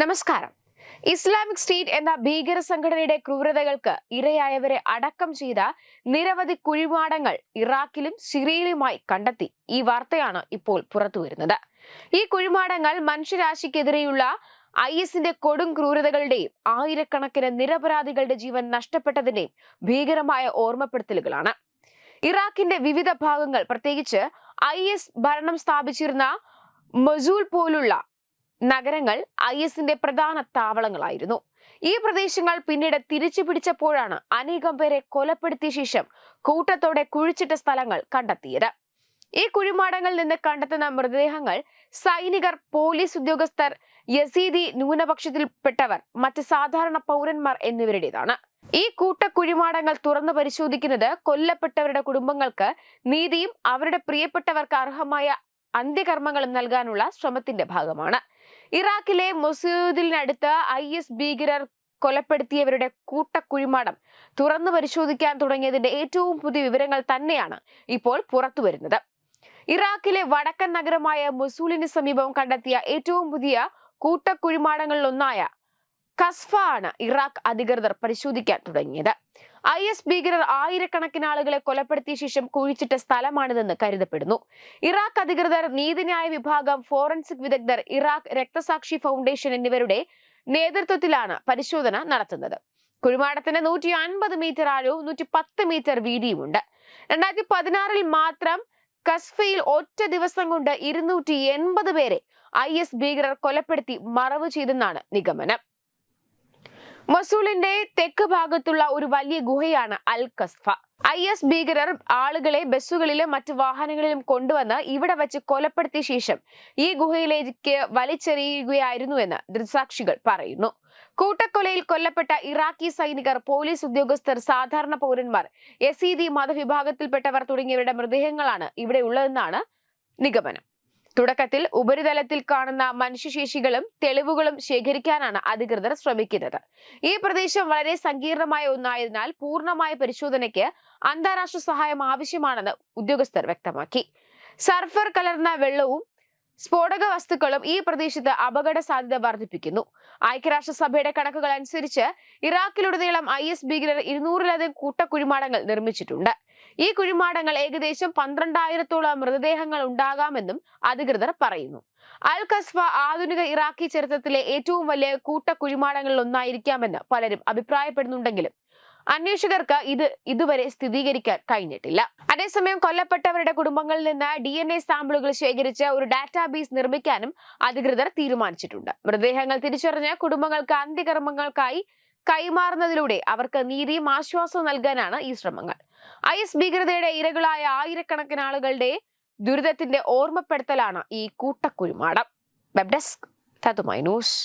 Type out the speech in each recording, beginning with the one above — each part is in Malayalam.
നമസ്കാരം. ഇസ്ലാമിക് സ്റ്റേറ്റ് എന്ന ഭീകര സംഘടനയുടെ ക്രൂരതകൾക്ക് ഇരയായവരെ അടക്കം ചെയ്ത നിരവധി കുഴിമാടങ്ങൾ ഇറാഖിലും സിറിയയിലുമായി കണ്ടെത്തി. ഈ വാർത്തയാണ് ഇപ്പോൾ പുറത്തുവരുന്നത്. ഈ കുഴിമാടങ്ങൾ മനുഷ്യരാശിക്കെതിരെയുള്ള ഐ എസിന്റെ കൊടും ക്രൂരതകളുടെയും ആയിരക്കണക്കിന് നിരപരാധികളുടെ ജീവൻ നഷ്ടപ്പെട്ടതിന്റെയും ഭീകരമായ ഓർമ്മപ്പെടുത്തലുകളാണ്. ഇറാഖിന്റെ വിവിധ ഭാഗങ്ങൾ പ്രത്യേകിച്ച് ഐ എസ് ഭരണം സ്ഥാപിച്ചിരുന്ന മസൂൽ പോലുള്ള നഗരങ്ങൾ ഐ എസിന്റെ പ്രധാന താവളങ്ങളായിരുന്നു. ഈ പ്രദേശങ്ങൾ പിന്നീട് തിരിച്ചു പിടിച്ചപ്പോഴാണ് അനേകം പേരെ കൊലപ്പെടുത്തിയ ശേഷം കൂട്ടത്തോടെ കുഴിച്ചിട്ട സ്ഥലങ്ങൾ കണ്ടെത്തിയത്. ഈ കുഴിമാടങ്ങളിൽ നിന്ന് കണ്ടെത്തുന്ന മൃതദേഹങ്ങൾ സൈനികർ പോലീസ് ഉദ്യോഗസ്ഥർ യസീദി ന്യൂനപക്ഷത്തിൽപ്പെട്ടവർ മറ്റ് സാധാരണ പൗരന്മാർ എന്നിവരുടേതാണ്. ഈ കൂട്ടക്കുഴിമാടങ്ങൾ തുറന്നു പരിശോധിക്കുന്നത് കൊല്ലപ്പെട്ടവരുടെ കുടുംബങ്ങൾക്ക് നീതിയും അവരുടെ പ്രിയപ്പെട്ടവർക്ക് അർഹമായ അന്ത്യകർമ്മങ്ങളും നൽകാനുള്ള ശ്രമത്തിന്റെ ഭാഗമാണ്. ഇറാഖിലെ മൊസൂദിനടുത്ത് ഐ എസ് ഭീകരർ കൊലപ്പെടുത്തിയവരുടെ കൂട്ടക്കുഴിമാടം തുറന്നു പരിശോധിക്കാൻ തുടങ്ങിയതിന്റെ ഏറ്റവും പുതിയ വിവരങ്ങൾ തന്നെയാണ് ഇപ്പോൾ പുറത്തു വരുന്നത്. ഇറാഖിലെ വടക്കൻ നഗരമായ മൊസൂലിന് സമീപം കണ്ടെത്തിയ ഏറ്റവും പുതിയ കൂട്ടക്കുഴിമാടങ്ങളിലൊന്നായ കസ്ഫ ആണ് ഇറാഖ് അധികൃതർ പരിശോധിക്കാൻ തുടങ്ങിയത്. ഐ എസ് ഭീകരർ ആയിരക്കണക്കിന് ആളുകളെ കൊലപ്പെടുത്തിയ ശേഷം കുഴിച്ചിട്ട സ്ഥലമാണിതെന്ന് കരുതപ്പെടുന്നു. ഇറാഖ് അധികൃതർ നീതിന്യായ വിഭാഗം ഫോറൻസിക് വിദഗ്ധർ ഇറാഖ് രക്തസാക്ഷി ഫൗണ്ടേഷൻ എന്നിവരുടെ നേതൃത്വത്തിലാണ് പരിശോധന നടത്തുന്നത്. കുഴിമാടത്തിന് നൂറ്റി അൻപത് മീറ്റർ ആഴവും നൂറ്റി പത്ത് മീറ്റർ വീതിയുമുണ്ട്. രണ്ടായിരത്തി പതിനാറിൽ മാത്രം കസ്ഫയിൽ ഒറ്റ ദിവസം കൊണ്ട് ഇരുന്നൂറ്റി എൺപത് പേരെ ഐ എസ് ഭീകരർ കൊലപ്പെടുത്തി മറവ് ചെയ്തെന്നാണ് നിഗമനം. മസൂളിന്റെ തെക്ക് ഭാഗത്തുള്ള ഒരു വലിയ ഗുഹയാണ് അൽ കസ്ഫ. ഐ എസ് ഭീകരർ ആളുകളെ ബസ്സുകളിലും മറ്റു വാഹനങ്ങളിലും കൊണ്ടുവന്ന് ഇവിടെ വെച്ച് കൊലപ്പെടുത്തിയ ശേഷം ഈ ഗുഹയിലേക്ക് വലിച്ചെറിയുകയായിരുന്നുവെന്ന് ദൃക്സാക്ഷികൾ പറയുന്നു. കൂട്ടക്കൊലയിൽ കൊല്ലപ്പെട്ട ഇറാഖി സൈനികർ പോലീസ് ഉദ്യോഗസ്ഥർ സാധാരണ പൗരന്മാർ യസീദി മതവിഭാഗത്തിൽപ്പെട്ടവർ തുടങ്ങിയവരുടെ മൃതദേഹങ്ങളാണ് ഇവിടെ ഉള്ളതെന്നാണ് നിഗമനം. തുടക്കത്തിൽ ഉപരിതലത്തിൽ കാണുന്ന മനുഷ്യശേഷികളും തെളിവുകളും ശേഖരിക്കാനാണ് അധികൃതർ ശ്രമിക്കുന്നത്. ഈ പ്രദേശം വളരെ സങ്കീർണമായ ഒന്നായതിനാൽ പൂർണമായ പരിശോധനയ്ക്ക് അന്താരാഷ്ട്ര സഹായം ആവശ്യമാണെന്ന് ഉദ്യോഗസ്ഥർ വ്യക്തമാക്കി. സർഫർ കലർന്ന വെള്ളവും സ്ഫോടക വസ്തുക്കളും ഈ പ്രദേശത്ത് അപകട സാധ്യത വർദ്ധിപ്പിക്കുന്നു. ഐക്യരാഷ്ട്രസഭയുടെ കണക്കുകൾ അനുസരിച്ച് ഇറാഖിലുടനീളം ഐ എസ് ഭീകരർ ഇരുന്നൂറിലധികം കൂട്ടക്കുഴിമാടങ്ങൾ നിർമ്മിച്ചിട്ടുണ്ട്. ഈ കുഴിമാടങ്ങൾ ഏകദേശം പന്ത്രണ്ടായിരത്തോളം മൃതദേഹങ്ങൾ ഉണ്ടാകാമെന്നും അധികൃതർ പറയുന്നു. അൽ കസ്ബ ആധുനിക ഇറാഖി ചരിത്രത്തിലെ ഏറ്റവും വലിയ കൂട്ട കുഴിമാടങ്ങളിൽ ഒന്നായിരിക്കാമെന്ന് പലരും അഭിപ്രായപ്പെടുന്നുണ്ടെങ്കിലും അന്വേഷകർക്ക് ഇത് ഇതുവരെ സ്ഥിരീകരിക്കാൻ കഴിഞ്ഞിട്ടില്ല. അതേസമയം കൊല്ലപ്പെട്ടവരുടെ കുടുംബങ്ങളിൽ നിന്ന് ഡി എൻ എ സാമ്പിളുകൾ ശേഖരിച്ച് ഒരു ഡാറ്റാബേസ് നിർമ്മിക്കാനും അധികൃതർ തീരുമാനിച്ചിട്ടുണ്ട്. മൃതദേഹങ്ങൾ തിരിച്ചറിഞ്ഞ് കുടുംബങ്ങൾക്ക് അന്ത്യകർമ്മങ്ങൾക്കായി കൈമാറുന്നതിലൂടെ അവർക്ക് നീതിയും ആശ്വാസവും നൽകാനാണ് ഈ ശ്രമങ്ങൾ. ഐ എസ് ഭീകരതയുടെ ഇരകളായ ആയിരക്കണക്കിന് ആളുകളുടെ ദുരിതത്തിന്റെ ഓർമ്മപ്പെടുത്തലാണ് ഈ കൂട്ടക്കുരുമാടം. വെബ് ഡെസ്ക് തതുമായി ന്യൂസ്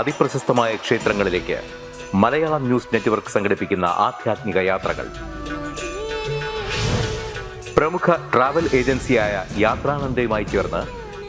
അതിപ്രശസ്തമായ ക്ഷേത്രങ്ങളിലേക്ക് മലയാളം ന്യൂസ് നെറ്റ്വർക്ക് സംഘടിപ്പിക്കുന്ന യാത്രകൾ. പ്രമുഖ ട്രാവൽ ഏജൻസിയായ ചേർന്ന്